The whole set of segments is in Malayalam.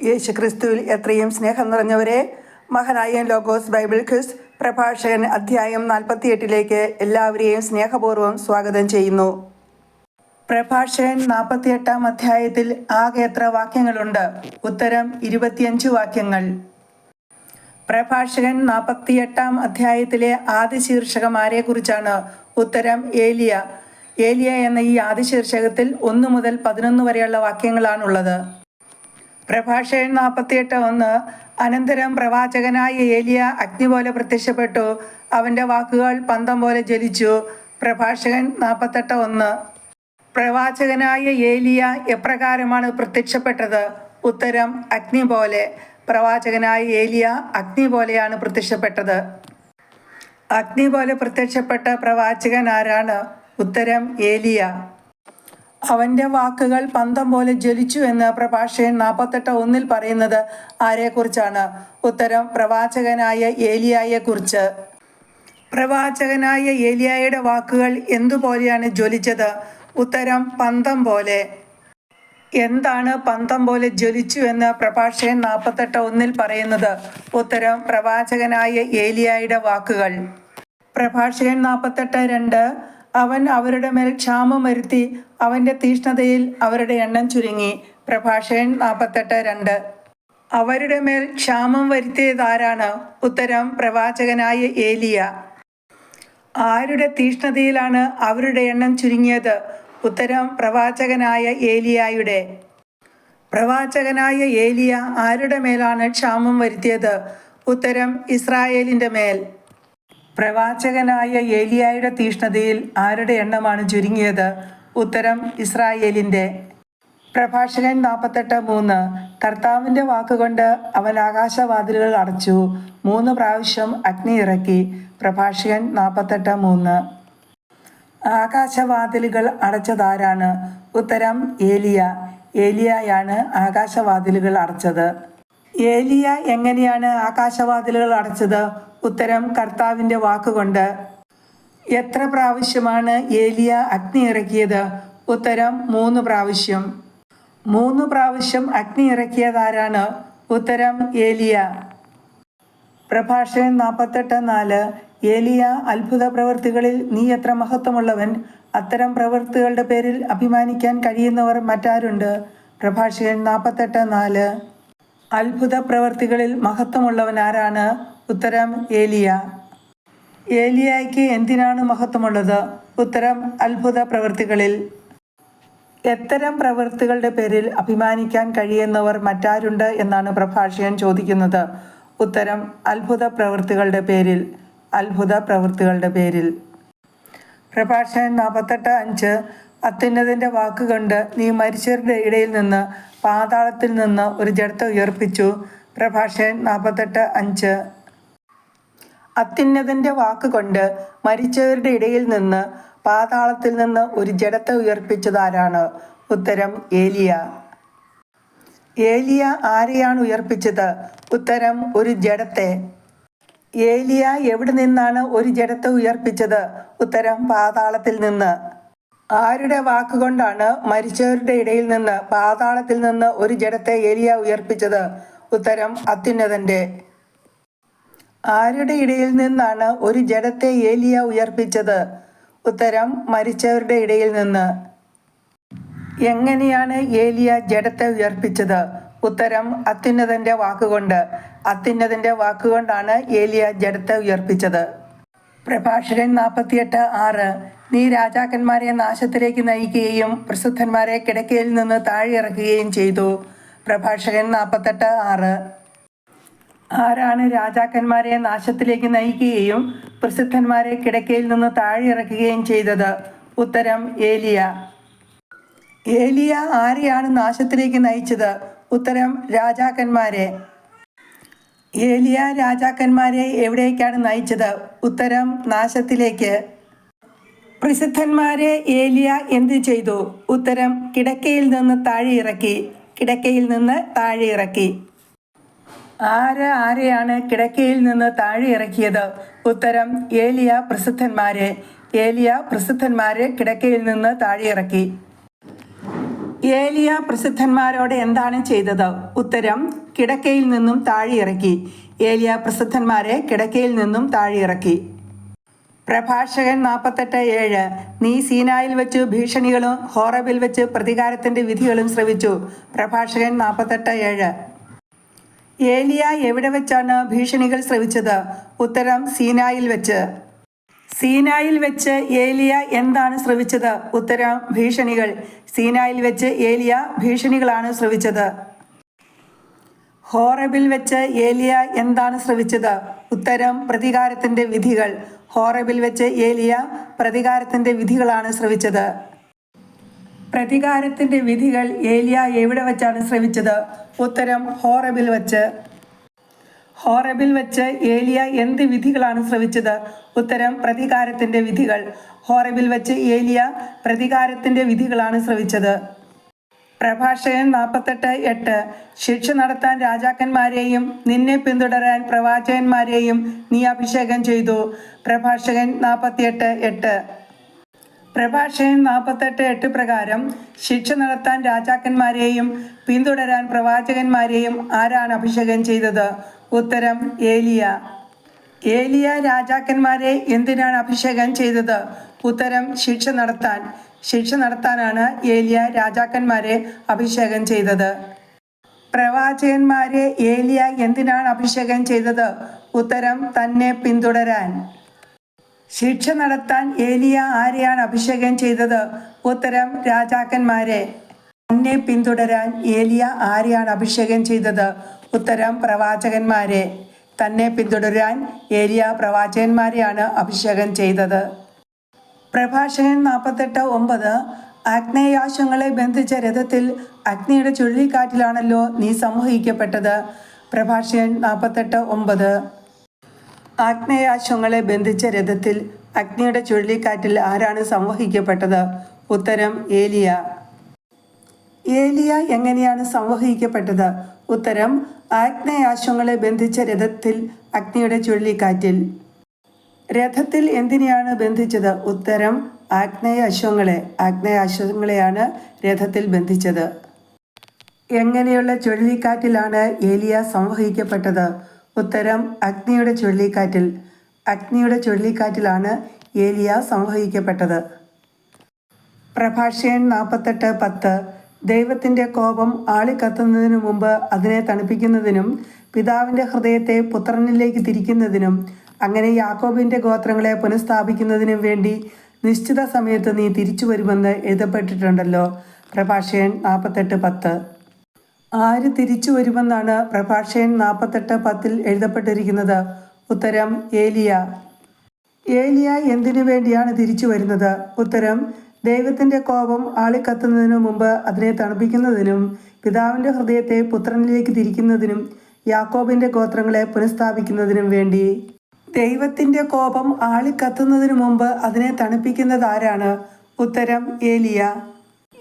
യേശുക്രിസ്തുവിൽ എത്രയും സ്നേഹം നിറഞ്ഞവരെ മഹനായൻ ലോഗോസ് ബൈബിൾ ക്വിസ് പ്രഭാഷകൻ അധ്യായം നാൽപ്പത്തിയെട്ടിലേക്ക് എല്ലാവരെയും സ്നേഹപൂർവം സ്വാഗതം ചെയ്യുന്നു. പ്രഭാഷകൻ നാൽപ്പത്തിയെട്ടാം അധ്യായത്തിൽ ആകെ എത്ര വാക്യങ്ങളുണ്ട്? ഉത്തരം ഇരുപത്തിയഞ്ച് വാക്യങ്ങൾ. പ്രഭാഷകൻ നാൽപ്പത്തിയെട്ടാം അധ്യായത്തിലെ ആദ്യ ശീർഷകമാരെ കുറിച്ചാണ് ഉത്തരം ഏലിയ. ഏലിയ എന്ന ഈ ആദ്യ ശീർഷകത്തിൽ ഒന്ന് മുതൽ പതിനൊന്ന് വരെയുള്ള വാക്യങ്ങളാണുള്ളത്. പ്രഭാഷകൻ നാൽപ്പത്തിയെട്ട് ഒന്ന്. അനന്തരം പ്രവാചകനായ ഏലിയ അഗ്നി പോലെ പ്രത്യക്ഷപ്പെട്ടു. അവന്റെ വാക്കുകൾ പന്തം പോലെ ജ്വലിച്ചു. പ്രഭാഷകൻ നാൽപ്പത്തെട്ട് ഒന്ന്. പ്രവാചകനായ ഏലിയ എപ്രകാരമാണ് പ്രത്യക്ഷപ്പെട്ടത്? ഉത്തരം അഗ്നി പോലെ. പ്രവാചകനായ ഏലിയ അഗ്നി പോലെയാണ് പ്രത്യക്ഷപ്പെട്ടത്. അഗ്നി പോലെ പ്രത്യക്ഷപ്പെട്ട പ്രവാചകൻ ആരാണ്? ഉത്തരം ഏലിയ. അവന്റെ വാക്കുകൾ പന്തം പോലെ ജ്വലിച്ചു എന്ന് പ്രഭാഷകൻ നാൽപ്പത്തെട്ട് ഒന്നിൽ പറയുന്നത് ആരെക്കുറിച്ചാണ്? ഉത്തരം പ്രവാചകനായ ഏലിയായെ കുറിച്ച് പ്രവാചകനായ ഏലിയായുടെ വാക്കുകൾ എന്തുപോലെയാണ് ജ്വലിച്ചത്? ഉത്തരം പന്തം പോലെ. എന്താണ് പന്തം പോലെ ജ്വലിച്ചു എന്ന് പ്രഭാഷകൻ നാൽപ്പത്തെട്ട് ഒന്നിൽ പറയുന്നത്? ഉത്തരം പ്രവാചകനായ ഏലിയായുടെ വാക്കുകൾ. പ്രഭാഷകൻ നാൽപ്പത്തെട്ട് രണ്ട് അവൻ അവരുടെ മേൽ ക്ഷാമം വരുത്തി അവന്റെ തീഷ്ണതയിൽ അവരുടെ എണ്ണം ചുരുങ്ങി. പ്രഭാഷകൻ നാൽപ്പത്തെട്ട് രണ്ട്. അവരുടെ മേൽ ക്ഷാമം വരുത്തിയതാരാണ്? ഉത്തരം പ്രവാചകനായ ഏലിയ. ആരുടെ തീഷ്ണതയിലാണ് അവരുടെ എണ്ണം ചുരുങ്ങിയത്? ഉത്തരം പ്രവാചകനായ ഏലിയായുടെ. പ്രവാചകനായ ഏലിയ ആരുടെ മേലാണ് ക്ഷാമം വരുത്തിയത്? ഉത്തരം ഇസ്രായേലിന്റെ മേൽ. പ്രവാചകനായ ഏലിയായുടെ തീഷ്ണതയിൽ ആരുടെ എണ്ണമാണ് ചുരുങ്ങിയത്? ഉത്തരം ഇസ്രായേലിന്റെ. പ്രഭാഷകൻ നാൽപ്പത്തെട്ട് മൂന്ന്. കർത്താവിന്റെ വാക്കുകൊണ്ട് അവൻ ആകാശവാതിലുകൾ അടച്ചു. മൂന്ന് പ്രാവശ്യം അഗ്നി ഇറക്കി. പ്രഭാഷകൻ നാൽപ്പത്തെട്ട് മൂന്ന്. ആകാശവാതിലുകൾ അടച്ചതാരാണ്? ഉത്തരം ഏലിയ. ഏലിയയാണ് ആകാശവാതിലുകൾ അടച്ചത്. ഏലിയ എങ്ങനെയാണ് ആകാശവാതിലുകൾ അടച്ചത്? ഉത്തരം കർത്താവിന്റെ വാക്കുകൊണ്ട്. എത്ര പ്രാവശ്യമാണ് ഏലിയ അഗ്നി ഇറക്കിയത്? ഉത്തരം മൂന്ന് പ്രാവശ്യം. മൂന്ന് പ്രാവശ്യം അഗ്നി ഇറക്കിയതാരാണ്? ഉത്തരം ഏലിയ. പ്രഭാഷകൻ നാൽപ്പത്തെട്ട് നാല്. ഏലിയ അത്ഭുത പ്രവൃത്തികളിൽ നീ എത്ര മഹത്വമുള്ളവൻ? അത്തരം പ്രവൃത്തികളുടെ പേരിൽ അഭിമാനിക്കാൻ കഴിയുന്നവർ മറ്റാരുണ്ട്? പ്രഭാഷകൻ നാൽപ്പത്തെട്ട് നാല്. അത്ഭുത പ്രവൃത്തികളിൽ മഹത്വമുള്ളവൻ ആരാണ്? ഉത്തരം ഏലിയ. ഏലിയായ്ക്ക് എന്തിനാണ് മഹത്വമുള്ളത്? ഉത്തരം അത്ഭുത പ്രവൃത്തികളിൽ. എത്തരം പ്രവൃത്തികളുടെ പേരിൽ അഭിമാനിക്കാൻ കഴിയുന്നവർ മറ്റാരുണ്ട് എന്നാണ് പ്രഭാഷകൻ ചോദിക്കുന്നത്. ഉത്തരം അത്ഭുത പ്രവൃത്തികളുടെ പേരിൽ. അത്ഭുത പ്രവൃത്തികളുടെ പേരിൽ. പ്രഭാഷകൻ നാൽപ്പത്തെട്ട് അഞ്ച്. അത്യുന്നതിന്റെ വാക്കുകൊണ്ട് നീ മരിച്ചവരുടെ ഇടയിൽ നിന്ന് പാതാളത്തിൽ നിന്ന് ഒരു ജഡത്തെ ഉയർപ്പിച്ചു. പ്രഭാഷകൻ നാൽപ്പത്തെട്ട് അഞ്ച്. അത്യുന്നതന്റെ വാക്കുകൊണ്ട് മരിച്ചവരുടെ ഇടയിൽ നിന്ന് പാതാളത്തിൽ നിന്ന് ഒരു ജഡത്തെ ഉയർപ്പിച്ചതാരാണ്? ഉത്തരം ഏലിയ. ഏലിയ ആരെയാണ് ഉയർപ്പിച്ചത്? ഉത്തരം ഒരു ജഡത്തെ. ഏലിയ എവിടെ നിന്നാണ് ഒരു ജഡത്തെ ഉയർപ്പിച്ചത്? ഉത്തരം പാതാളത്തിൽ നിന്ന്. ആരുടെ വാക്കുകൊണ്ടാണ് മരിച്ചവരുടെ ഇടയിൽ നിന്ന് പാതാളത്തിൽ നിന്ന് ഒരു ജഡത്തെ ഏലിയ ഉയർപ്പിച്ചത്? ഉത്തരം അത്യുന്നതന്റെ. ആരുടെ ഇടയിൽ നിന്നാണ് ഒരു ജഡത്തെ ഏലിയ ഉയർപ്പിച്ചത്? ഉത്തരം മരിച്ചവരുടെ ഇടയിൽ നിന്ന്. എങ്ങനെയാണ് ഏലിയ ജഡത്തെ ഉയർപ്പിച്ചത്? ഉത്തരം അത്യുന്നതന്റെ വാക്കുകൊണ്ട്. അത്യുന്നതന്റെ വാക്കുകൊണ്ടാണ് ഏലിയ ജഡത്തെ ഉയർപ്പിച്ചത്. പ്രഭാഷകൻ നാൽപ്പത്തിയെട്ട് ആറ്. നീ രാജാക്കന്മാരെ നാശത്തിലേക്ക് നയിക്കുകയും പ്രസിദ്ധന്മാരെ കിടക്കയിൽ നിന്ന് താഴെ ഇറക്കുകയും ചെയ്തു. പ്രഭാഷകൻ നാൽപ്പത്തെട്ട് ആറ്. ആരാണ് രാജാക്കന്മാരെ നാശത്തിലേക്ക് നയിക്കുകയും പ്രസിദ്ധന്മാരെ കിടക്കയിൽ നിന്ന് താഴെ ഇറക്കുകയും ചെയ്തത്? ഉത്തരം ഏലിയ. ഏലിയ ആരെയാണ് നാശത്തിലേക്ക് നയിച്ചത്? ഉത്തരം രാജാക്കന്മാരെ. ഏലിയ രാജാക്കന്മാരെ എവിടേക്കാണ് നയിച്ചത്? ഉത്തരം നാശത്തിലേക്ക്. പ്രസിദ്ധന്മാരെ ഏലിയ എന്ത് ചെയ്തു? ഉത്തരം കിടക്കയിൽ നിന്ന് താഴെ ഇറക്കി കിടക്കയിൽ നിന്ന് താഴെ ഇറക്കി ആര് ആരെയാണ് കിടക്കയിൽ നിന്ന് താഴെ ഇറക്കിയത് ഉത്തരം ഏലിയ പ്രസിദ്ധന്മാരെ. ഏലിയ പ്രസിദ്ധന്മാരെ കിടക്കയിൽ നിന്ന് താഴെ ഇറക്കി ഏലിയ പ്രസിദ്ധന്മാരോട് എന്താണ് ചെയ്തത്? ഉത്തരം കിടക്കയിൽ നിന്നും താഴെ ഇറക്കി ഏലിയ പ്രസിദ്ധന്മാരെ കിടക്കയിൽ നിന്നും താഴെ ഇറക്കി പ്രഭാഷകൻ നാൽപ്പത്തെട്ട് ഏഴ്. നീ സീനായിൽ വെച്ച് ഭീഷണികളും ഹോറബിൽ വെച്ച് പ്രതികാരത്തിന്റെ വിധികളും ശ്രവിച്ചു. പ്രഭാഷകൻ നാൽപ്പത്തെട്ട് ഏഴ്. ഏലിയ എവിടെ വെച്ചാണ് ഭീഷണികൾ ശ്രവിച്ചത് ഉത്തരം സീനായിൽ വെച്ച്. സീനായിൽ വെച്ച് ഏലിയ എന്താണ് ശ്രവിച്ചത് ഉത്തരം ഭീഷണികൾ. സീനായിൽ വെച്ച് ഏലിയ ഭീഷണികളാണ് ശ്രവിച്ചത് ഹോറബിൽ വെച്ച് ഏലിയ എന്താണ് ശ്രവിച്ചത് ഉത്തരം പ്രതികാരത്തിന്റെ വിധികൾ. ഹോറബിൽ വെച്ച് ഏലിയ പ്രതികാരത്തിന്റെ വിധികളാണ് ശ്രവിച്ചത് പ്രതികാരത്തിന്റെ വിധികൾ ഏലിയ എവിടെ വെച്ചാണ് ശ്രമിച്ചത് ഉത്തരം ഹോറബിൽ വെച്ച്. ഹോറബിൽ വെച്ച് ഏലിയ എന്ത് വിധികളാണ് ശ്രവിച്ചത്? ഉത്തരം പ്രതികാരത്തിന്റെ വിധികൾ. ഹോറബിൽ വെച്ച് ഏലിയ പ്രതികാരത്തിന്റെ വിധികളാണ് ശ്രവിച്ചത്. പ്രഭാഷകൻ നാൽപ്പത്തെട്ട് എട്ട്. ശിക്ഷ നടത്താൻ രാജാക്കന്മാരെയും നിന്നെ പിന്തുടരാൻ പ്രവാചകന്മാരെയും നീ അഭിഷേകം ചെയ്തു. പ്രഭാഷകൻ നാൽപ്പത്തിയെട്ട് എട്ട്. പ്രഭാഷകൻ നാൽപ്പത്തെട്ട് എട്ട് പ്രകാരം ശിക്ഷ നടത്താൻ രാജാക്കന്മാരെയും പിന്തുടരാൻ പ്രവാചകന്മാരെയും ആരാണ് അഭിഷേകം ചെയ്തത്? ഉത്തരം ഏലിയ. ഏലിയ രാജാക്കന്മാരെ എന്തിനാണ് അഭിഷേകം ചെയ്തത്? ഉത്തരം ശിക്ഷ നടത്താൻ. ശിക്ഷ നടത്താനാണ് ഏലിയ രാജാക്കന്മാരെ അഭിഷേകം ചെയ്തത്. പ്രവാചകന്മാരെ ഏലിയ എന്തിനാണ് അഭിഷേകം ചെയ്തത്? ഉത്തരം തന്നെ പിന്തുടരാൻ. ശിക്ഷ നടത്താൻ ഏലിയ ആരെയാണ് അഭിഷേകം ചെയ്തത്? ഉത്തരം രാജാക്കന്മാരെ. തന്നെ പിന്തുടരാൻ ഏലിയ ആരെയാണ് അഭിഷേകം ചെയ്തത്? ഉത്തരം പ്രവാചകന്മാരെ. തന്നെ പിന്തുടരാൻ ഏലിയ പ്രവാചകന്മാരെയാണ് അഭിഷേകം ചെയ്തത്. പ്രഭാഷകൻ നാൽപ്പത്തെട്ട് ഒമ്പത് അഗ്നേയാശങ്ങളെ ബന്ധിച്ച രഥത്തിൽ അഗ്നിയുടെ ചുഴലിക്കാറ്റിലാണല്ലോ നീ സമൂഹിക്കപ്പെട്ടത്? പ്രഭാഷകൻ നാൽപ്പത്തെട്ട് ഒമ്പത് ആഗ്നേയാശങ്ങളെ ബന്ധിച്ച രഥത്തിൽ അഗ്നിയുടെ ചുഴലിക്കാറ്റിൽ ആരാണ് സംവഹിക്കപ്പെട്ടത്? ഉത്തരം ഏലിയ. ഏലിയ എങ്ങനെയാണ് സംവഹിക്കപ്പെട്ടത്? ഉത്തരം ആഗ്നേയാശങ്ങളെ ബന്ധിച്ച രഥത്തിൽ അഗ്നിയുടെ ചുഴലിക്കാറ്റിൽ. രഥത്തിൽ എന്തിനെയാണ് ബന്ധിച്ചത്? ഉത്തരം ആഗ്നേയ അശ്വങ്ങളെ ആഗ്നേയ അശ്വങ്ങളെയാണ് രഥത്തിൽ ബന്ധിച്ചത്. എങ്ങനെയുള്ള ചുഴലിക്കാറ്റിലാണ് ഏലിയ സംവഹിക്കപ്പെട്ടത്? ഉത്തരം അഗ്നിയുടെ ചുഴലിക്കാറ്റിൽ. അഗ്നിയുടെ ചുഴലിക്കാറ്റിലാണ് ഏലിയ സംവഹിക്കപ്പെട്ടത്. പ്രഭാഷകൻ നാൽപ്പത്തെട്ട് പത്ത്. ദൈവത്തിന്റെ കോപം ആളിക്കത്തുന്നതിനു മുമ്പ് അതിനെ തണുപ്പിക്കുന്നതിനും പിതാവിന്റെ ഹൃദയത്തെ പുത്രനിലേക്ക് തിരിക്കുന്നതിനും അങ്ങനെ യാക്കോബിന്റെ ഗോത്രങ്ങളെ പുനഃസ്ഥാപിക്കുന്നതിനും വേണ്ടി നിശ്ചിത സമയത്ത് നീ തിരിച്ചു വരുമെന്ന് എഴുതപ്പെട്ടിട്ടുണ്ടല്ലോ. പ്രഭാഷകൻ നാൽപ്പത്തെട്ട് പത്ത്. ആര് തിരിച്ചു വരുമെന്നാണ് പ്രഭാഷകൻ നാൽപ്പത്തെട്ട് പത്തിൽ എഴുതപ്പെട്ടിരിക്കുന്നത്. ഉത്തരം ഏലിയ. ഏലിയ എന്തിനു വേണ്ടിയാണ് തിരിച്ചു വരുന്നത്? ഉത്തരം ദൈവത്തിന്റെ കോപം ആളിക്കത്തുന്നതിനു മുമ്പ് അതിനെ തണുപ്പിക്കുന്നതിനും പിതാവിന്റെ ഹൃദയത്തെ പുത്രനിലേക്ക് തിരിക്കുന്നതിനും യാക്കോബിന്റെ ഗോത്രങ്ങളെ പുനഃസ്ഥാപിക്കുന്നതിനും വേണ്ടി. ദൈവത്തിന്റെ കോപം ആളിക്കത്തുന്നതിനു മുമ്പ് അതിനെ തണുപ്പിക്കുന്നത് ആരാണ്? ഉത്തരം ഏലിയ.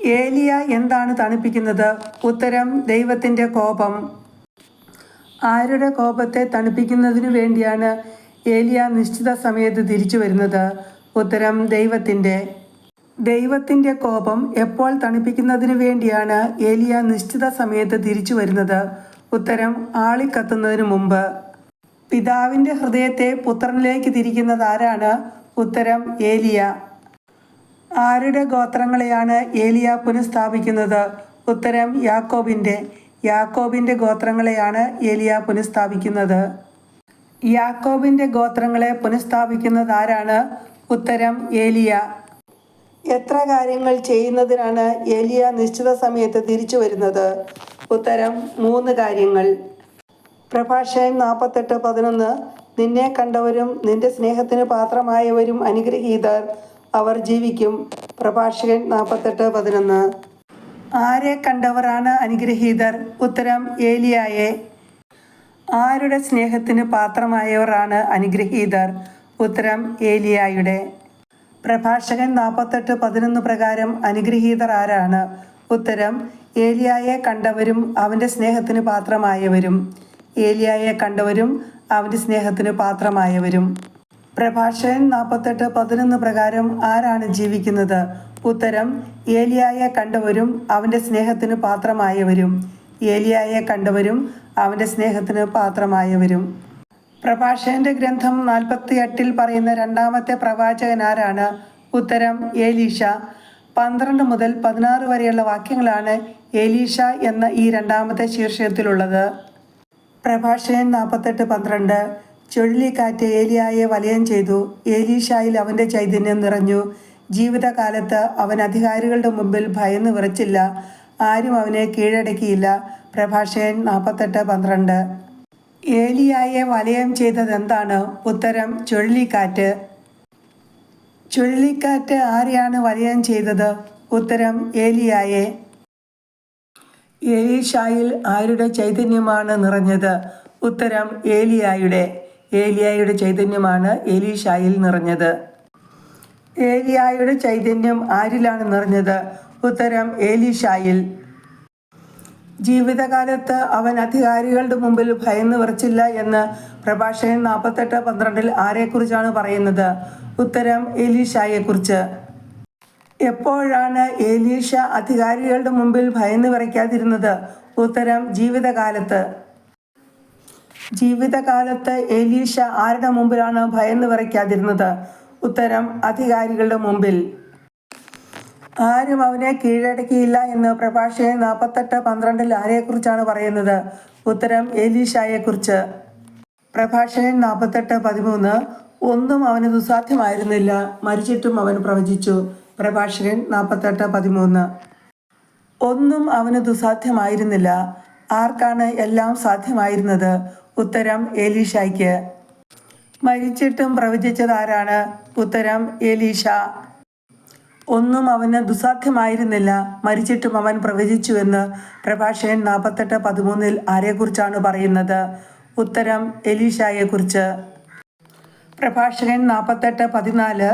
ഏലിയ എന്താണ് തണുപ്പിക്കുന്നത്? ഉത്തരം ദൈവത്തിന്റെ കോപം. ആരുടെ കോപത്തെ തണുപ്പിക്കുന്നതിനു വേണ്ടിയാണ് ഏലിയ നിശ്ചിത സമയത്ത് തിരിച്ചു വരുന്നത്? ഉത്തരം ദൈവത്തിന്റെ ദൈവത്തിന്റെ കോപം എപ്പോൾ തണുപ്പിക്കുന്നതിന് വേണ്ടിയാണ് ഏലിയ നിശ്ചിത സമയത്ത് തിരിച്ചു വരുന്നത്? ഉത്തരം ആളിക്കത്തുന്നതിന് മുമ്പ്. പിതാവിന്റെ ഹൃദയത്തെ പുത്രനിലേക്ക് തിരിക്കുന്നത് ആരാണ്? ഉത്തരം ഏലിയ. ആരുടെ ഗോത്രങ്ങളെയാണ് ഏലിയ പുനഃസ്ഥാപിക്കുന്നത്? ഉത്തരം യാക്കോബിന്റെ. യാക്കോബിന്റെ ഗോത്രങ്ങളെയാണ് ഏലിയ പുനഃസ്ഥാപിക്കുന്നത്. യാക്കോബിന്റെ ഗോത്രങ്ങളെ പുനഃസ്ഥാപിക്കുന്നത് ആരാണ്? ഉത്തരം ഏലിയ. എത്ര കാര്യങ്ങൾ ചെയ്യുന്നതിനാണ് ഏലിയ നിശ്ചിത സമയത്ത് തിരിച്ചു വരുന്നത്? ഉത്തരം മൂന്ന് കാര്യങ്ങൾ. പ്രഭാഷകൻ നാൽപ്പത്തെട്ട് പതിനൊന്ന് നിന്നെ കണ്ടവരും നിന്റെ സ്നേഹത്തിന് പാത്രമായവരും അനുഗ്രഹീതർ. അവർ ജീവിക്കും. പ്രഭാഷകൻ നാൽപ്പത്തെട്ട് പതിനൊന്ന്. ആരെ കണ്ടവരാണ് അനുഗ്രഹീതർ? ഉത്തരം ഏലിയായെ. ആരുടെ സ്നേഹത്തിന് പാത്രമായവരാണ് അനുഗ്രഹീതർ? ഉത്തരം ഏലിയായുടെ. പ്രഭാഷകൻ നാൽപ്പത്തെട്ട് പതിനൊന്ന് പ്രകാരം അനുഗ്രഹീതർ ആരാണ്? ഉത്തരം ഏലിയായെ കണ്ടവരും അവന്റെ സ്നേഹത്തിന് പാത്രമായവരും. ഏലിയായെ കണ്ടവരും അവന്റെ സ്നേഹത്തിന് പാത്രമായവരും. പ്രഭാഷകൻ നാൽപ്പത്തെട്ട് പതിനൊന്ന് പ്രകാരം ആരാണ് ജീവിക്കുന്നത്? ഉത്തരം ഏലിയായെ കണ്ടവരും അവന്റെ സ്നേഹത്തിന് പാത്രമായവരും. ഏലിയായെ കണ്ടവരും അവന്റെ സ്നേഹത്തിന് പാത്രമായവരും. പ്രഭാഷകന്റെ ഗ്രന്ഥം നാൽപ്പത്തി എട്ടിൽ പറയുന്ന രണ്ടാമത്തെ പ്രവാചകൻ ആരാണ്? ഉത്തരം ഏലീഷ പന്ത്രണ്ട് മുതൽ പതിനാറ് വരെയുള്ള വാക്യങ്ങളാണ് ഏലീഷ എന്ന ഈ രണ്ടാമത്തെ ശീർഷകത്തിലുള്ളത്. പ്രഭാഷകൻ നാൽപ്പത്തെട്ട് പന്ത്രണ്ട്. ചുഴലിക്കാറ്റ് ഏലിയായെ വലയം ചെയ്തു. ഏലീഷായിൽ അവന്റെ ചൈതന്യം നിറഞ്ഞു. ജീവിതകാലത്ത് അവൻ അധികാരികളുടെ മുമ്പിൽ ഭയന്ന് വിറച്ചില്ല. ആരും അവനെ കീഴടക്കിയില്ല. പ്രഭാഷകൻ നാൽപ്പത്തെട്ട് പന്ത്രണ്ട്. ഏലിയായെ വലയം ചെയ്തത് എന്താണ് ഉത്തരം ചുഴലിക്കാറ്റ്. ചുഴലിക്കാറ്റ് ആരെയാണ് വലയം ചെയ്തത്? ഉത്തരം ഏലിയായെ. ഏലീഷായിൽ ആരുടെ ചൈതന്യമാണ് നിറഞ്ഞത്? ഉത്തരം ഏലിയായുടെ. ഏലിയായുടെ ചൈതന്യമാണ് ഏലീഷായിൽ നിറഞ്ഞത്. ഏലിയായുടെ ചൈതന്യം ആരിലാണ് നിറഞ്ഞത്? ഉത്തരം ഏലീഷായിൽ ജീവിതകാലത്ത് അവൻ അധികാരികളുടെ മുമ്പിൽ ഭയന്ന് വിറച്ചില്ല എന്ന് പ്രഭാഷകൻ നാൽപ്പത്തെട്ട് പന്ത്രണ്ടിൽ ആരെക്കുറിച്ചാണ് പറയുന്നത്? ഉത്തരം എലീഷായെക്കുറിച്ച് എപ്പോഴാണ് ഏലീഷ അധികാരികളുടെ മുമ്പിൽ ഭയന്ന് വിറയ്ക്കാതിരുന്നത്? ഉത്തരം ജീവിതകാലത്ത്. ജീവിതകാലത്ത് എലീഷ ആരുടെ മുമ്പിലാണ് ഭയന്ന് വിറയ്ക്കാതിരുന്നത്? ഉത്തരം അധികാരികളുടെ മുമ്പിൽ. ആരും അവനെ കീഴടക്കിയില്ല എന്ന് പ്രഭാഷകൻ നാൽപ്പത്തെട്ട് പന്ത്രണ്ടിൽ ആരെക്കുറിച്ചാണ് പറയുന്നത്? ഉത്തരം എലീഷയെക്കുറിച്ച്. പ്രഭാഷകൻ നാൽപ്പത്തെട്ട് പതിമൂന്ന് ഒന്നും അവന് ദുസാധ്യമായിരുന്നില്ല മരിച്ചിട്ടും അവൻ പ്രവചിച്ചു. പ്രഭാഷകൻ നാൽപ്പത്തെട്ട് പതിമൂന്ന്. ഒന്നും അവന് ദുസാധ്യമായിരുന്നില്ല ആർക്കാണ് എല്ലാം സാധ്യമായിരുന്നത്? ഉത്തരം ഏലീഷായ്ക്ക് മരിച്ചിട്ടും പ്രവചിച്ചത് ആരാണ് ഉത്തരം ഏലീഷ ഒന്നും അവന് ദുസാധ്യമായിരുന്നില്ല മരിച്ചിട്ടും അവൻ പ്രവചിച്ചുവെന്ന് പ്രഭാഷകൻ നാൽപ്പത്തെട്ട് പതിമൂന്നിൽ ആരെക്കുറിച്ചാണ് പറയുന്നത്? ഉത്തരം എലീഷയെക്കുറിച്ച്. പ്രഭാഷകൻ നാൽപ്പത്തെട്ട് പതിനാല്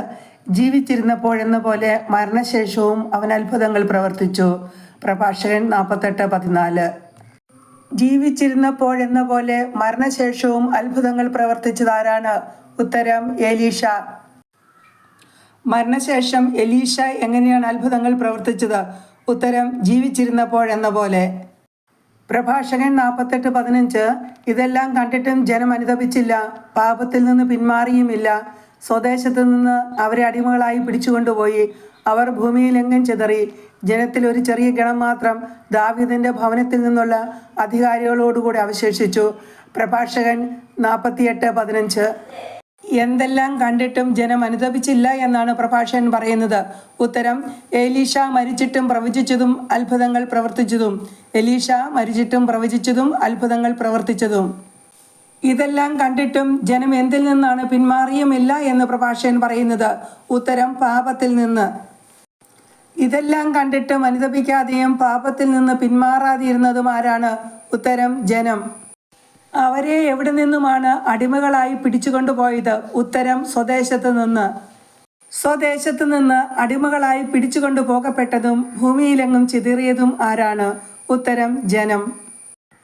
ജീവിച്ചിരുന്നപ്പോഴെന്ന പോലെ മരണശേഷവും അവൻ അത്ഭുതങ്ങൾ പ്രവർത്തിച്ചു. പ്രഭാഷകൻ നാൽപ്പത്തെട്ട് പതിനാല്. ജീവിച്ചിരുന്നപ്പോഴെന്ന പോലെ മരണശേഷവും അത്ഭുതങ്ങൾ പ്രവർത്തിച്ചതാരാണ്? ഉത്തരം എലീഷ. മരണശേഷം എലീഷ എങ്ങനെയാണ് അത്ഭുതങ്ങൾ പ്രവർത്തിച്ചത്? ഉത്തരം ജീവിച്ചിരുന്നപ്പോഴെന്ന പോലെ പ്രഭാഷകൻ നാൽപ്പത്തെട്ട് പതിനഞ്ച് ഇതെല്ലാം കണ്ടിട്ടും ജനം അനുതപിച്ചില്ല പാപത്തിൽ നിന്ന് പിന്മാറിയുമില്ല. സ്വദേശത്ത് നിന്ന് അവരെ അടിമകളായി പിടിച്ചുകൊണ്ടുപോയി. അവർ ഭൂമിയിലെങ്ങും ചിതറി. ജനത്തിൽ ഒരു ചെറിയ ഗണം മാത്രം ദാവീദിന്റെ ഭവനത്തിൽ നിന്നുള്ള അധികാരികളോടുകൂടി അവശേഷിച്ചു. പ്രഭാഷകൻ നാൽപ്പത്തിയെട്ട് പതിനഞ്ച്. എന്തെല്ലാം കണ്ടിട്ടും ജനം അനുതപിച്ചില്ല എന്നാണ് പ്രഭാഷകൻ പറയുന്നത്. ഉത്തരം എലീഷ മരിച്ചിട്ടും പ്രവചിച്ചതും അത്ഭുതങ്ങൾ പ്രവർത്തിച്ചതും. എലീഷ മരിച്ചിട്ടും പ്രവചിച്ചതും അത്ഭുതങ്ങൾ പ്രവർത്തിച്ചതും. ഇതെല്ലാം കണ്ടിട്ടും ജനം എന്തിൽ നിന്നാണ് പിന്മാറിയുമില്ല എന്ന് പ്രഭാഷകൻ പറയുന്നത്. ഉത്തരം പാപത്തിൽ നിന്ന്. ഇതെല്ലാം കണ്ടിട്ട് അനുതപിക്കാതെയും പാപത്തിൽ നിന്ന് പിന്മാറാതിരുന്നതും ആരാണ്? ഉത്തരം ജനം. അവരെ എവിടെ നിന്നുമാണ് അടിമകളായി പിടിച്ചുകൊണ്ടുപോയത് ഉത്തരം സ്വദേശത്ത് നിന്ന്. സ്വദേശത്ത് നിന്ന് അടിമകളായി പിടിച്ചുകൊണ്ടു പോകപ്പെട്ടതും ഭൂമിയിലെങ്ങും ചിതറിയതും ആരാണ്? ഉത്തരം ജനം.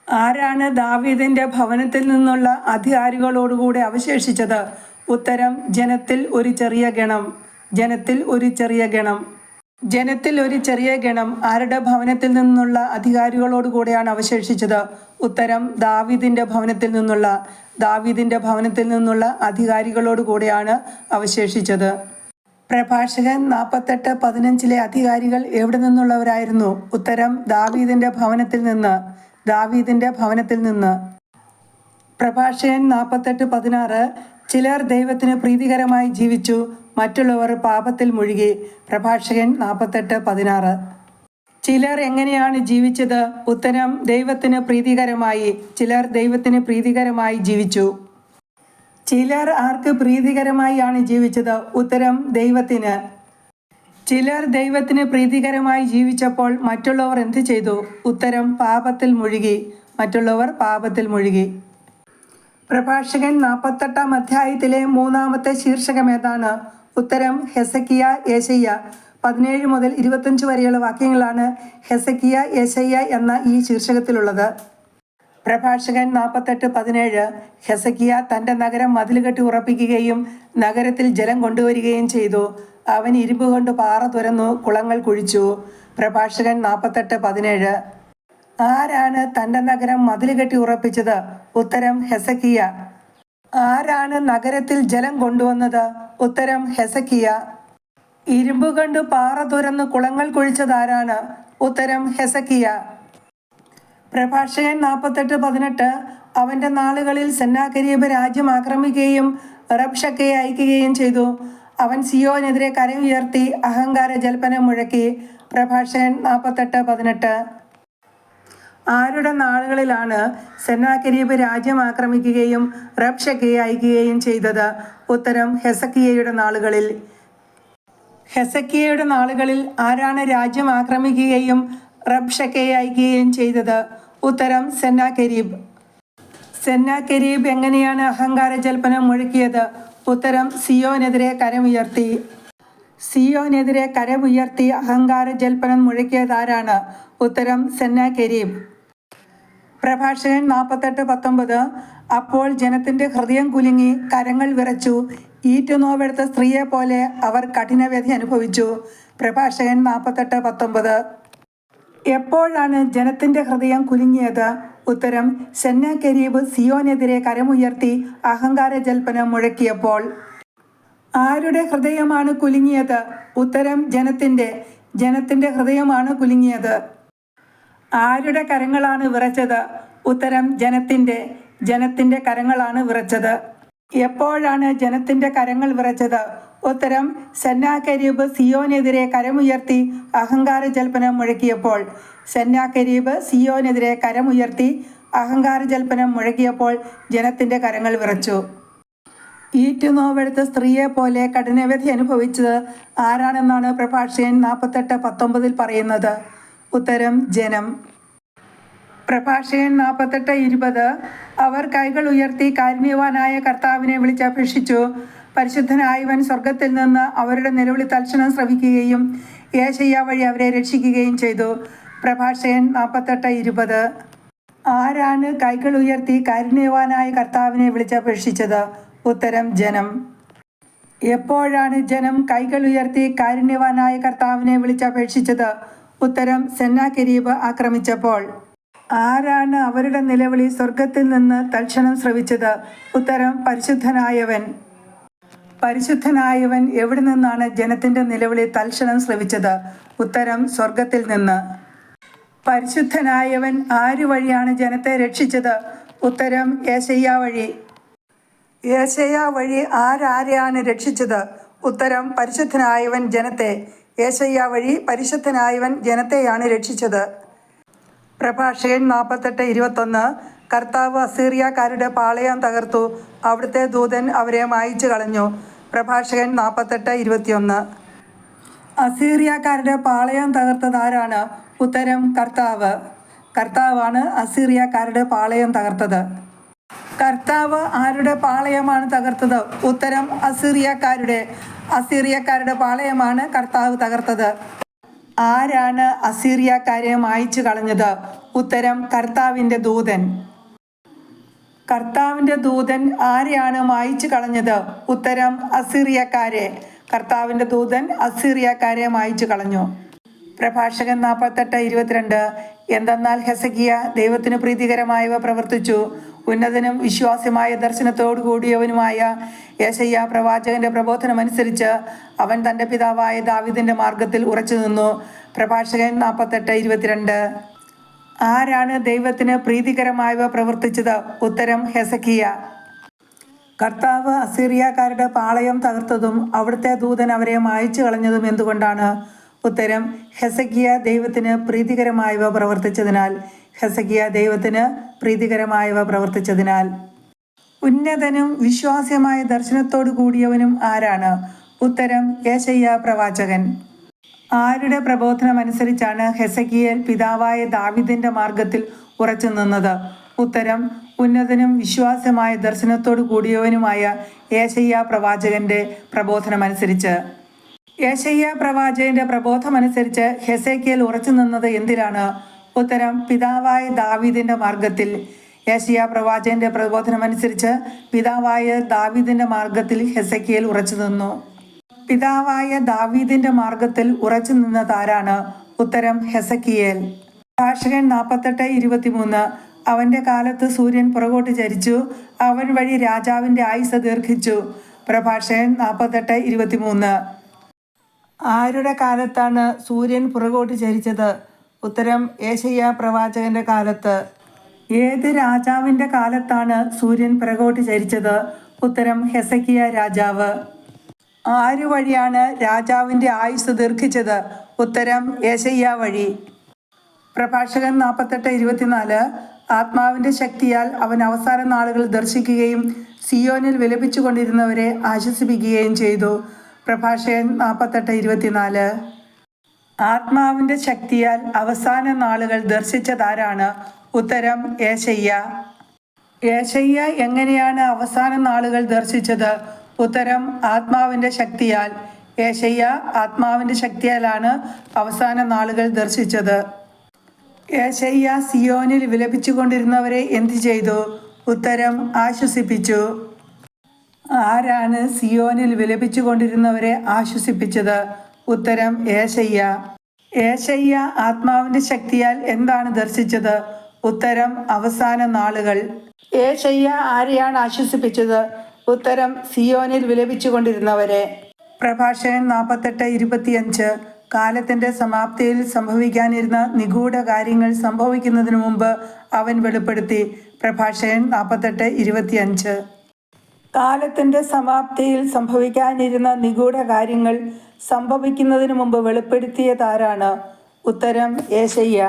ആരാണ് ദാവീദിന്റെ ഭവനത്തിൽ നിന്നുള്ള അധികാരികളോടുകൂടി അവശേഷിച്ചത്? ഉത്തരം ജനത്തിൽ ഒരു ചെറിയ ഗണം. ജനത്തിൽ ഒരു ചെറിയ ഗണം. ജനത്തിൽ ഒരു ചെറിയ ഗണം ആരുടെ ഭവനത്തിൽ നിന്നുള്ള അധികാരികളോട് കൂടെയാണ് അവശേഷിച്ചത്? ഉത്തരം ദാവീദിന്റെ ഭവനത്തിൽ നിന്നുള്ള ദാവീദിന്റെ ഭവനത്തിൽ നിന്നുള്ള അധികാരികളോട് കൂടെയാണ് അവശേഷിച്ചത്. പ്രഭാഷകൻ നാൽപ്പത്തെട്ട് പതിനഞ്ചിലെ അധികാരികൾ എവിടെ നിന്നുള്ളവരായിരുന്നു? ഉത്തരം ദാവീദിന്റെ ഭവനത്തിൽ നിന്ന് ദാവീദിന്റെ ഭവനത്തിൽ നിന്ന്. പ്രഭാഷകൻ നാൽപ്പത്തെട്ട് പതിനാറ് ചിലർ ദൈവത്തിന് പ്രീതികരമായി ജീവിച്ചു മറ്റുള്ളവർ പാപത്തിൽ മുഴുകി. പ്രഭാഷകൻ നാൽപ്പത്തെട്ട് പതിനാറ്. ചിലർ എങ്ങനെയാണ് ജീവിച്ചത്? ഉത്തരം ദൈവത്തിന് പ്രീതികരമായി. ചിലർ ദൈവത്തിന് പ്രീതികരമായി ജീവിച്ചു. ചിലർ ആർക്ക് പ്രീതികരമായി ആണ് ജീവിച്ചത്? ഉത്തരം ദൈവത്തിന്. ചിലർ ദൈവത്തിന് പ്രീതികരമായി ജീവിച്ചപ്പോൾ മറ്റുള്ളവർ എന്ത് ചെയ്തു? ഉത്തരം പാപത്തിൽ മുഴുകി. മറ്റുള്ളവർ പാപത്തിൽ മുഴുകി. പ്രഭാഷകൻ നാൽപ്പത്തെട്ടാം അധ്യായത്തിലെ മൂന്നാമത്തെ ശീർഷകം ഏതാണ്? ഉത്തരം ഹെസക്കിയ യേശയ്യ പതിനേഴ് മുതൽ ഇരുപത്തഞ്ച് വരെയുള്ള വാക്യങ്ങളാണ് ഹെസക്കിയ യേശയ്യ എന്ന ഈ ശീർഷകത്തിലുള്ളത്. പ്രഭാഷകൻ നാൽപ്പത്തെട്ട് പതിനേഴ്. ഹെസക്കിയ തന്റെ നഗരം മതിലുകെട്ടി ഉറപ്പിക്കുകയും നഗരത്തിൽ ജലം കൊണ്ടുവരികയും ചെയ്തു. അവൻ ഇരുമ്പ് കൊണ്ട് പാറ തുരന്നു കുളങ്ങൾ കുഴിച്ചു. പ്രഭാഷകൻ നാൽപ്പത്തെട്ട് പതിനേഴ്. ആരാണ് തന്റെ നഗരം മതിൽ കെട്ടി ഉറപ്പിച്ചത്? ഉത്തരം ഹെസക്കിയ. ആരാണ് നഗരത്തിൽ ജലം കൊണ്ടുവന്നത്? ഉത്തരം ഹെസക്കിയ. ഇരുമ്പ് കണ്ടു പാറ തുരന്ന് കുളങ്ങൾ കുഴിച്ചതാരാണ്? ഉത്തരം ഹെസക്കിയ. പ്രഭാഷകൻ നാൽപ്പത്തെട്ട് പതിനെട്ട് അവന്റെ നാളുകളിൽ സെന്നാകരീബ് രാജ്യം ആക്രമിക്കുകയും റബ്ഷക്കയെ അയക്കുകയും ചെയ്തു. അവൻ സിയോനെതിരെ കരയുയർത്തി അഹങ്കാര ജൽപ്പനം മുഴക്കി. പ്രഭാഷകൻ നാൽപ്പത്തെട്ട് പതിനെട്ട്. ആരുടെ നാളുകളിലാണ് സെന്നാകരീബ് രാജ്യം ആക്രമിക്കുകയും റബ്ഷക്കെ അയക്കുകയും ചെയ്തത്? ഉത്തരം ഹെസക്കിയയുടെ നാളുകളിൽ. ഹെസക്കിയയുടെ നാളുകളിൽ ആരാണ് രാജ്യം ആക്രമിക്കുകയും റബ്ഷക്കെ അയക്കുകയും ചെയ്തത്? ഉത്തരം സെന്നാകരീബ് സെന്നാകരീബ് എങ്ങനെയാണ് അഹങ്കാര ജൽപ്പനം മുഴക്കിയത്? ഉത്തരം സിയോനെതിരെ കരമുയർത്തി. സിയോനെതിരെ കരമുയർത്തി അഹങ്കാര ജൽപ്പനം മുഴക്കിയതാരാണ് ഉത്തരം സെന്നാകരീബ് പ്രഭാഷകൻ നാൽപ്പത്തെട്ട് പത്തൊമ്പത്. അപ്പോൾ ജനത്തിന്റെ ഹൃദയം കുലുങ്ങി കരങ്ങൾ വിറച്ചു. ഈറ്റുനോവെടുത്ത സ്ത്രീയെ പോലെ അവർ കഠിനവ്യധി അനുഭവിച്ചു. പ്രഭാഷകൻ നാൽപ്പത്തെട്ട് പത്തൊമ്പത്. എപ്പോഴാണ് ജനത്തിന്റെ ഹൃദയം കുലുങ്ങിയത്? ഉത്തരം സെന്നാകരീബ് സിയോനെതിരെ കരമുയർത്തി അഹങ്കാര ജൽപ്പനം മുഴക്കിയപ്പോൾ. ആരുടെ ഹൃദയമാണ് കുലുങ്ങിയത്? ഉത്തരം ജനത്തിന്റെ. ജനത്തിന്റെ ഹൃദയമാണ് കുലുങ്ങിയത്. ആരുടെ കരങ്ങളാണ് വിറച്ചത്? ഉത്തരം ജനത്തിന്റെ ജനത്തിന്റെ കരങ്ങളാണ് വിറച്ചത്. എപ്പോഴാണ് ജനത്തിന്റെ കരങ്ങൾ വിറച്ചത്? ഉത്തരം സെന്നാക്കരീബ് സിയോനെതിരെ കരമുയർത്തി അഹങ്കാര ജൽപ്പനം മുഴക്കിയപ്പോൾ. സെന്നാക്കരീബ് സിയോനെതിരെ കരമുയർത്തി അഹങ്കാര ജൽപ്പനം മുഴക്കിയപ്പോൾ ജനത്തിന്റെ കരങ്ങൾ വിറച്ചു. ഈറ്റുനോവെടുത്ത സ്ത്രീയെ പോലെ കഠിനവധി അനുഭവിച്ചത് ആരാണെന്നാണ് പ്രഭാഷകൻ നാൽപ്പത്തെട്ട് പത്തൊമ്പതിൽ പറയുന്നത്? ഉത്തരം ജനം. പ്രഭാഷകൻ നാൽപ്പത്തെട്ട് ഇരുപത്. അവർ കൈകൾ ഉയർത്തി കാരുണ്യവാനായ കർത്താവിനെ വിളിച്ചപേക്ഷിച്ചു. പരിശുദ്ധനായവൻ സ്വർഗത്തിൽ നിന്ന് അവരുടെ നിലവിളി തൽക്ഷണം ശ്രവിക്കുകയും ഏശയ്യ വഴി അവരെ രക്ഷിക്കുകയും ചെയ്തു. പ്രഭാഷകൻ നാൽപ്പത്തെട്ട് ഇരുപത്. ആരാണ് കൈകൾ ഉയർത്തി കാരുണ്യവാനായ കർത്താവിനെ വിളിച്ചപേക്ഷിച്ചത്? ഉത്തരം ജനം. എപ്പോഴാണ് ജനം കൈകൾ ഉയർത്തി കാരുണ്യവാനായ കർത്താവിനെ വിളിച്ചപേക്ഷിച്ചത്? ഉത്തരം സെന്നാകിരീബ് ആക്രമിച്ചപ്പോൾ. ആരാണ് അവരുടെ നിലവിളി സ്വർഗത്തിൽ നിന്ന് തൽക്ഷണം ശ്രവിച്ചത് ഉത്തരം പരിശുദ്ധനായവൻ. പരിശുദ്ധനായവൻ എവിടെ നിന്നാണ് ജനത്തിന്റെ നിലവിളി തൽക്ഷണം ശ്രവിച്ചത് ഉത്തരം സ്വർഗത്തിൽ നിന്ന്. പരിശുദ്ധനായവൻ ആരു വഴിയാണ് ജനത്തെ രക്ഷിച്ചത്? ഉത്തരം ഏശയ്യ വഴി. ഏശയ്യ വഴി ആരാരെയാണ് രക്ഷിച്ചത്? ഉത്തരം പരിശുദ്ധനായവൻ ജനത്തെ. ഏശയ്യ വഴി പരിശുദ്ധനായവൻ ജനത്തെയാണ് രക്ഷിച്ചത്. പ്രഭാഷകൻ നാൽപ്പത്തെട്ട് ഇരുപത്തൊന്ന്. കർത്താവ് അസീറിയക്കാരുടെ പാളയം തകർത്തു. അവിടുത്തെ ദൂതൻ അവരെ മായിച്ചു കളഞ്ഞു. പ്രഭാഷകൻ നാൽപ്പത്തെട്ട് ഇരുപത്തിയൊന്ന്. അസീറിയക്കാരുടെ പാളയം തകർത്തത് ആരാണ്? ഉത്തരം കർത്താവ്. കർത്താവാണ് അസീറിയക്കാരുടെ പാളയം തകർത്തത്. കർത്താവ് ആരുടെ പാളയമാണ് തകർത്തത്? ഉത്തരം അസീറിയക്കാരുടെ അസീറിയക്കാരുടെ പാളയമാണ് കർത്താവ് തകർത്തത്. ആരാണ് അസീറിയക്കാരെ മായിച്ചു കളഞ്ഞത്? ഉത്തരം കർത്താവിന്റെ ദൂതൻ. കർത്താവിന്റെ ദൂതൻ ആരെയാണ് മായിച്ചു കളഞ്ഞത്? ഉത്തരം അസീറിയക്കാരെ. കർത്താവിന്റെ ദൂതൻ അസീറിയക്കാരെ മായിച്ചു കളഞ്ഞു. പ്രഭാഷകൻ നാൽപ്പത്തെട്ട് ഇരുപത്തിരണ്ട്. എന്തെന്നാൽ ഹെസക്കിയ ദൈവത്തിന് പ്രീതികരമായവ പ്രവർത്തിച്ചു. ഉന്നതനും വിശ്വാസ്യമായ ദർശനത്തോടു കൂടിയവനുമായ യേശയ്യ പ്രവാചകന്റെ പ്രബോധനമനുസരിച്ച് അവൻ തന്റെ പിതാവായ ദാവിദിന്റെ മാർഗത്തിൽ ഉറച്ചു നിന്നു പ്രഭാഷകൻ നാൽപ്പത്തെട്ട് ഇരുപത്തിരണ്ട്. ആരാണ് ദൈവത്തിന് പ്രീതികരമായവ പ്രവർത്തിച്ചത്? ഉത്തരം ഹെസക്കിയ കർത്താവ് അസീറിയക്കാരുടെ പാളയം തകർത്തതും അവിടുത്തെ ദൂതൻ അവരെ മായച്ചു കളഞ്ഞതും എന്തുകൊണ്ടാണ്? ഉത്തരം ഹെസക്കിയ ദൈവത്തിന് പ്രീതികരമായവ പ്രവർത്തിച്ചതിനാൽ ഹെസക്കിയ ദൈവത്തിന് പ്രീതികരമായവ പ്രവർത്തിച്ചതിനാൽ. ഉന്നതനും വിശ്വാസ്യമായ ദർശനത്തോടു കൂടിയവനും ആരാണ്? ഉത്തരം യേശയ്യ പ്രവാചകൻ. ആരുടെ പ്രബോധനമനുസരിച്ചാണ് ഹെസക്കിയൽ പിതാവായ ദാവിദിന്റെ മാർഗത്തിൽ ഉറച്ചു നിന്നത്? ഉത്തരം ഉന്നതനും വിശ്വാസമായ ദർശനത്തോടു കൂടിയവനുമായ ഏശയ്യ പ്രവാചകന്റെ പ്രബോധനമനുസരിച്ച്. ഏശയ്യ പ്രവാചകന്റെ പ്രബോധമനുസരിച്ച് ഹെസേക്കിയൽ ഉറച്ചു നിന്നത് എന്തിനാണ്? ഉത്തരം പിതാവായ ദാവീദിന്റെ മാർഗത്തിൽ യേശയ്യ പ്രവാചകന്റെ പ്രബോധനമനുസരിച്ച് പിതാവായ ദാവീദിന്റെ മാർഗത്തിൽ ഹെസക്കിയൽ ഉറച്ചു നിന്നു. പിതാവായ ദാവീദിന്റെ മാർഗത്തിൽ ഉറച്ചു നിന്നതാരാണ് ഉത്തരം ഹെസക്കിയേൽ. ഭാഷകൻ നാൽപ്പത്തെട്ട് ഇരുപത്തിമൂന്ന്. അവന്റെ കാലത്ത് സൂര്യൻ പുറകോട്ട് ചരിച്ചു. അവൻ വഴി രാജാവിന്റെ ആയുസ് ദീർഘിച്ചു. പ്രഭാഷകൻ നാൽപ്പത്തെട്ട് ഇരുപത്തിമൂന്ന്. ആരുടെ കാലത്താണ് സൂര്യൻ പുറകോട്ട് ചരിച്ചത്? ഉത്തരം ഏശയ്യ പ്രവാചകന്റെ കാലത്ത്. ഏത് രാജാവിന്റെ കാലത്താണ് സൂര്യൻ പുറകോട്ട് ചരിച്ചത്? ഉത്തരം ഹെസക്കിയ രാജാവ്. ആരു വഴിയാണ് രാജാവിന്റെ ആയുസ് ദീർഘിച്ചത്? ഉത്തരം ഏശയ്യ വഴി. പ്രഭാഷകൻ നാൽപ്പത്തെട്ട് ഇരുപത്തിനാല്. ആത്മാവിന്റെ ശക്തിയാൽ അവൻ അവസാന നാളുകൾ ദർശിക്കുകയും സിയോനിൽ വിലപിച്ചുകൊണ്ടിരുന്നവരെ ആശ്വസിപ്പിക്കുകയും ചെയ്തു. പ്രഭാഷകൻ നാൽപ്പത്തെട്ട് ഇരുപത്തിനാല്. ആത്മാവിന്റെ ശക്തിയാൽ അവസാന നാളുകൾ ദർശിച്ചതാരാണ്? ഉത്തരം ഏശയ്യ. ഏശയ്യ എങ്ങനെയാണ് അവസാന നാളുകൾ ദർശിച്ചത്? ഉത്തരം ആത്മാവിന്റെ ശക്തിയാൽ. ഏശയ്യ ആത്മാവിന്റെ ശക്തിയാലാണ് അവസാന നാളുകൾ ദർശിച്ചത്. ഏശയ്യ സിയോനിൽ വിലപിച്ചുകൊണ്ടിരുന്നവരെ എന്തു ചെയ്തു? ഉത്തരം ആശ്വസിപ്പിച്ചു. ആരാണ് സിയോനിൽ വിലപിച്ചുകൊണ്ടിരുന്നവരെ ആശ്വസിപ്പിച്ചത്? ഉത്തരം ഏശയ്യ. ഏശയ്യ ആത്മാവിന്റെ ശക്തിയാൽ എന്താണ് ദർശിച്ചത്? ഉത്തരം അവസാന നാളുകൾ. ഏശയ്യ ആരെയാണ് ആശ്വസിപ്പിച്ചത്? ഉത്തരം സിയോനിൽ വിലപിച്ചുകൊണ്ടിരുന്നവരെ. പ്രഭാഷകൻ നാൽപ്പത്തെട്ട് ഇരുപത്തിയഞ്ച്. കാലത്തിന്റെ സമാപ്തിയിൽ സംഭവിക്കാനിരുന്ന നിഗൂഢ കാര്യങ്ങൾ സംഭവിക്കുന്നതിന് മുമ്പ് അവൻ വെളിപ്പെടുത്തി. പ്രഭാഷകൻ നാൽപ്പത്തെട്ട് ഇരുപത്തിയഞ്ച്. കാലത്തിന്റെ സമാപ്തിയിൽ സംഭവിക്കാനിരുന്ന നിഗൂഢ കാര്യങ്ങൾ സംഭവിക്കുന്നതിന് മുമ്പ് വെളിപ്പെടുത്തിയതാരാണ്? ഉത്തരം ഏശയ്യ.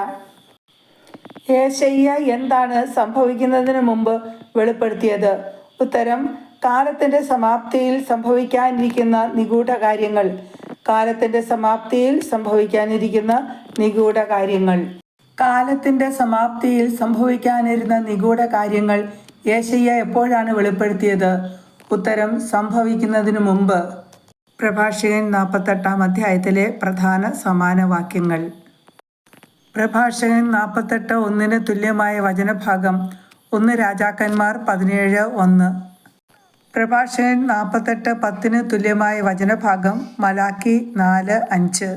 ഏശയ്യ എന്താണ് സംഭവിക്കുന്നതിന് മുമ്പ് വെളിപ്പെടുത്തിയത്? ഉത്തരം കാലത്തിന്റെ സമാപ്തിയിൽ സംഭവിക്കാനിരിക്കുന്ന നിഗൂഢ കാര്യങ്ങൾ. കാലത്തിന്റെ സമാപ്തിയിൽ സംഭവിക്കാനിരിക്കുന്ന നിഗൂഢ കാര്യങ്ങൾ. കാലത്തിന്റെ സമാപ്തിയിൽ സംഭവിക്കാനിരുന്ന നിഗൂഢ കാര്യങ്ങൾ ഏശയ്യ എപ്പോഴാണ് വെളിപ്പെടുത്തിയത്? ഉത്തരം സംഭവിക്കുന്നതിനു മുമ്പ്. പ്രഭാഷകൻ നാൽപ്പത്തെട്ടാം അധ്യായത്തിലെ പ്രധാന സമാന വാക്യങ്ങൾ പ്രഭാഷകൻ നാൽപ്പത്തെട്ട് ഒന്നിന് തുല്യമായ വചനഭാഗം ഒന്ന് രാജാക്കന്മാർ പതിനേഴ് ഒന്ന്. പ്രഭാഷകൻ നാൽപ്പത്തെട്ട് പത്തിന് തുല്യമായ വചനഭാഗം മലാക്കി നാല് അഞ്ച്.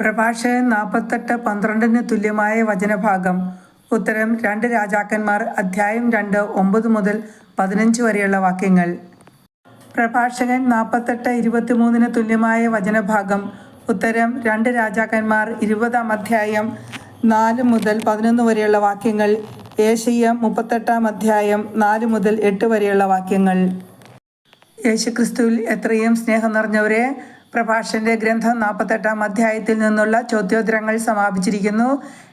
പ്രഭാഷകൻ നാൽപ്പത്തെട്ട് പന്ത്രണ്ടിന് തുല്യമായ വചനഭാഗം ഉത്തരം രണ്ട് രാജാക്കന്മാർ അധ്യായം രണ്ട് ഒമ്പത് മുതൽ പതിനഞ്ച് വരെയുള്ള വാക്യങ്ങൾ. പ്രഭാഷകൻ നാൽപ്പത്തെട്ട് ഇരുപത്തിമൂന്നിന് തുല്യമായ വചനഭാഗം. ഉത്തരം രണ്ട് രാജാക്കന്മാർ ഇരുപതാം അധ്യായം നാല് മുതൽ പതിനൊന്ന് വരെയുള്ള വാക്യങ്ങൾ. ഏഷ്യ മുപ്പത്തെട്ടാം അധ്യായം നാല് മുതൽ എട്ട് വരെയുള്ള വാക്യങ്ങൾ. യേശുക്രിസ്തുവിൽ എത്രയും സ്നേഹം നിറഞ്ഞവരെ പ്രഭാഷന്റെ ഗ്രന്ഥം നാൽപ്പത്തെട്ടാം അധ്യായത്തിൽ നിന്നുള്ള ചോദ്യോത്തരങ്ങൾ സമാപിച്ചിരിക്കുന്നു.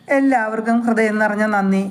എല്ലാവർക്കും ഹൃദയം നിറഞ്ഞ നന്ദി.